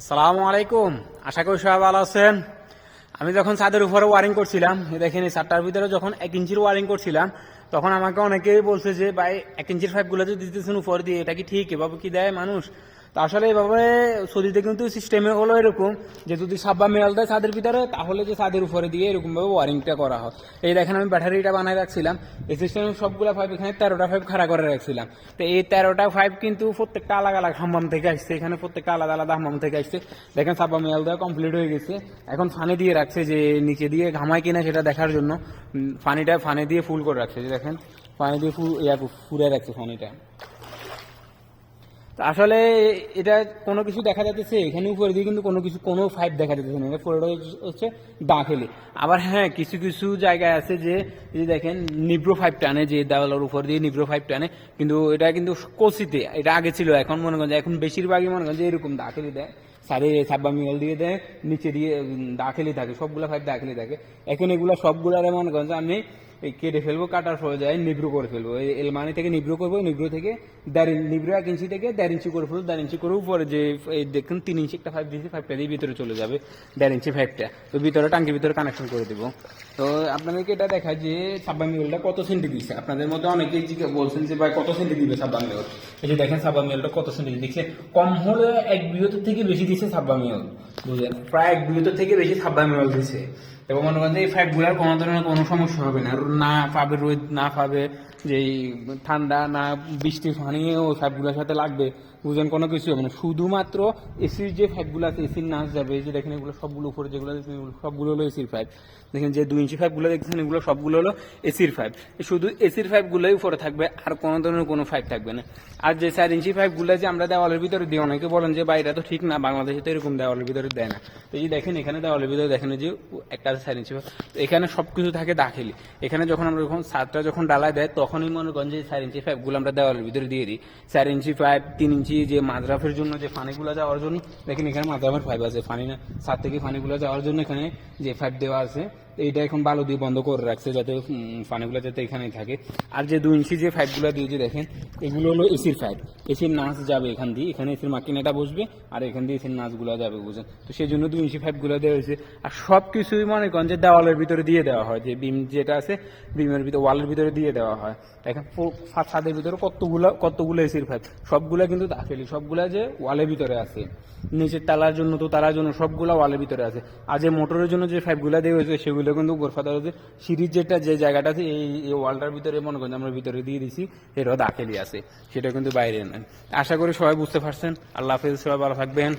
আসসালামু আলাইকুম। আশা করি সবাই ভালো আছেন। আমি যখন ছাদের উপরে ওয়ারিং করছিলাম দেখেন এই ছাদটার ভিতরে যখন এক ইঞ্চির ওয়ারিং করছিলাম, তখন আমাকে অনেকেই বলছে যে, ভাই, এক ইঞ্চির পাইপগুলো যদি দিতেছেন উপর দিয়ে, এটা কি ঠিক? এভাবে কি দেয় মানুষ? তো আসলে এভাবে সৌদিতে কিন্তু সিস্টেমে হলো এরকম যে যদি সাব্বা মেয়াল দেয় ছাদের ভিতরে, তাহলে যে ছাদের উপরে দিয়ে এরকম ভাবে ওয়ারিংটা করা হয়। এই দেখেন আমি ব্যাটারিটা বানাই রাখছিলাম। এই সিস্টেমে সবগুলা পাইপ এখানে তেরোটা পাইপ খাড়া করে রাখছিলাম। তো এই তেরোটা পাইপ কিন্তু প্রত্যেকটা আলাদা আলাদা হাম্মাম থেকে আসছে। এখানে প্রত্যেকটা আলাদা আলাদা হাম্মাম থেকে আসছে। দেখেন সাব্বা মেয়াল দেওয়া কমপ্লিট হয়ে গেছে। এখন ফানে দিয়ে রাখছে যে নিচে দিয়ে ঘামায় কিনা সেটা দেখার জন্য। ফানিটা ফানে দিয়ে ফুল করে রাখছে। যে দেখেন, ফানি দিয়ে ফুল ইয়া ফুলে রাখছে ফানিটা। আসলে এটা কোনো কিছু দেখা যাচ্ছে এখানে উপরে দিয়ে কিন্তু কোনো কিছু, কোনো ফাইভ দেখা যাচ্ছে না। এটা পুরোটা হচ্ছে দাখেলি আবার হ্যাঁ কিছু কিছু জায়গায় আছে যে, এই যে দেখেন নিব্রো ফাইভ টানে, যে দেওয়ালের উপর দিয়ে নিব্রো ফাইভ টানে, কিন্তু এটা কিন্তু কষিতে এটা আগে ছিল, এখন মনে করেন এখন বেশিরভাগই মনে করেন যে এরকম দাখেলি দেয়। সাড়ে সাব্বা মিগল দিয়ে দেয়, নিচে দিয়ে দাখেলি থাকে, সবগুলো ফাইভ দাখেলি থাকে। এখন এগুলো সবগুলারে মনে করেন যে, আমি কেটে ফেলব, কাটার ফলে যায় নিব্রু করে ফেলব। এলমানি থেকে নিব্রু করব নিব্রু থেকে দেড় নিব্রু এক ইঞ্চি থেকে দেড় ইঞ্চি করে ফেলব, দেড় ইঞ্চি করে উপরে যে দেখুন, তিন ইঞ্চি একটা ফাইভ দিয়েছি ফাইভটা দিয়ে ভিতরে চলে যাবে, দেড় ইঞ্চি ফাইভটা তো ভিতরে, টাঙ্কির ভিতরে কানেকশন করে দেবো। তো আপনাদেরকে এটা দেখায় যে সাব্বা মিগলটা কত সেন্টি দিচ্ছে আপনাদের মধ্যে অনেকেই বলছেন যে, ভাই, কত সেন্টি দিবে সাব্বা মিগল এই যে দেখেন সাব্বা মিগলটা কত সেন্টি দিচ্ছে কম হলে এক বৃহত্তর থেকে বেশি দিচ্ছে সাব্বা মিগল বুঝলেন? প্রায় এক বৃহত্তর থেকে বেশি সাব্বা মিগল দিচ্ছে এবং মনে করেন যে এই ফ্যাটগুলার কোনো ধরনের কোনো সমস্যা হবে না। না পাবে রোদ, না পাবে যে ঠান্ডা, না বৃষ্টি, পানি ওই ফ্যাটগুলোর সাথে লাগবে। বুঝলেন কোনো কিছু হবে না। শুধুমাত্র এসির যে ফ্যাটগুলো আছে এসির নাচ যাবে যে দেখেন এগুলো সবগুলো উপরে যেগুলো এগুলো সবগুলো হলো এসির ফাইভ দেখেন যে দুই ইঞ্চি ফাইভগুলো দেখছেন এগুলো সবগুলো হলো এসির ফাইভ শুধু এসির ফাইভগুলোই উপরে থাকবে, আর কোনো ধরনের কোনো ফাইভ থাকবে না। আর যে চার ইঞ্চি ফাইভগুলো যে আমরা দেওয়ালের ভিতরে দিই, অনেকে বলেন যে বাইরে তো ঠিক না, বাংলাদেশে তো এরকম দেওয়ালের ভিতরে দেয় না। তো এই দেখেন, এখানে দেওয়ালের ভিতরে দেখেন যে একটা সাইন ইঞ্চি এখানে সব কিছু থাকে দাখিলি। এখানে যখন আমরা যখন সাতটা যখন ডালা দেয়, তখনই মনে করেন যে চার ইঞ্চি পাইপগুলো আমরা দেওয়ালের ভিতরে দিয়ে দিই। চার ইঞ্চি পাইপ তিন ইঞ্চি যে মাদ্রাফের জন্য যে ফানিগুলো যাওয়ার জন্য, দেখেন এখানে মাদ্রাফের পাইপ আছে। ফানি না, সাত থেকে ফানিগুলো যাওয়ার জন্য এখানে যে পাইপ দেওয়া আছে এইটা এখন বালু দিয়ে বন্ধ করে রাখছে যাতে পানিগুলো যাতে এখানেই থাকে। আর যে দুই ইঞ্চি যে পাইপগুলো দিয়ে দেখেন, এগুলো হলো এসির পাইপ। এসির নাচ যাবে এখান দিয়ে। এখানে এসির মাকিনাটা বসবে আর এখান দিয়ে এসির নাচগুলো যাবে বুঝেন তো সেই জন্য দুই ইঞ্চি পাইপগুলো দেওয়া হয়েছে। আর সব কিছুই মনে করেন যে দেওয়ালের ভিতরে দিয়ে দেওয়া হয়। যে বিম যেটা আছে, বিমের ভিতরে, ওয়ালের ভিতরে দিয়ে দেওয়া হয়। এখন ছাদের ভিতরে কতগুলো কতগুলো এসির পাইপ। সবগুলো কিন্তু দাখিলি সবগুলা যে ওয়ালের ভিতরে আছে। নিচের তালার জন্য তো তালার জন্য সবগুলা ওয়ালের ভিতরে আছে। আর যে মোটরের জন্য যে পাইপগুলো দেওয়া হয়েছে, সেগুলো কিন্তু গোরফাদার সিরিজ যেটা, যে জায়গাটা আছে, এই এই ওয়ালটার ভিতরে মনে করেন আমরা ভিতরে দিয়ে দিছি এটাও দাখিলি আছে। সেটা কিন্তু বাইরে নেন। আশা করি সবাই বুঝতে পারছেন। আল্লাহ হাফিজ, সবাই ভালো থাকবেন।